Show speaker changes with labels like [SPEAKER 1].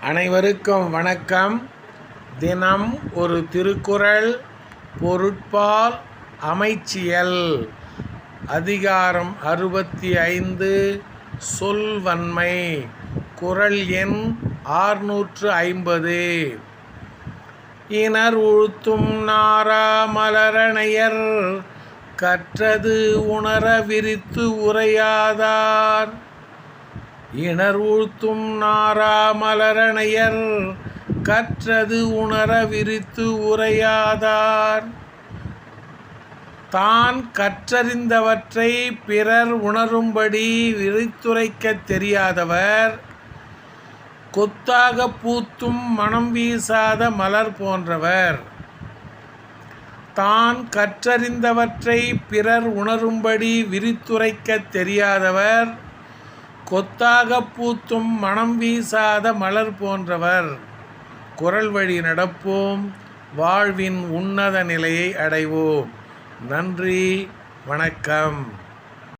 [SPEAKER 1] அனைவருக்கும் வணக்கம். தினம் ஒரு திருக்குறள் பொருட்பால் அமைச்சியல். அதிகாரம் அறுபத்தி ஐந்து சொல்வன்மை. குறள் எண் ஆறுநூற்று ஐம்பது. இனர் உழுத்தும் நாரா மலரணையர் கற்றது உணர விரித்து உரையாதார். இணர்வூழ்த்தும் நாராமலரணையர் நாரா மலரணையர் கற்றது உணர விரித்து உரையாதார். தான் கற்றறிந்தவற்றை பிறர் உணரும்படி விரித்துரைக்கத் தெரியாதவர் கொத்தாக பூத்தும் மனம் வீசாத மலர் போன்றவர். தான் கற்றறிந்தவற்றை பிறர் உணரும்படி விரித்துரைக்கத் தெரியாதவர் கொத்தாக பூத்தும் மனம் வீசாத மலர் போன்றவர். குரல் வழி நடப்போம் வாழ்வின் உன்னத நிலையை அடைவோம். நன்றி வணக்கம்.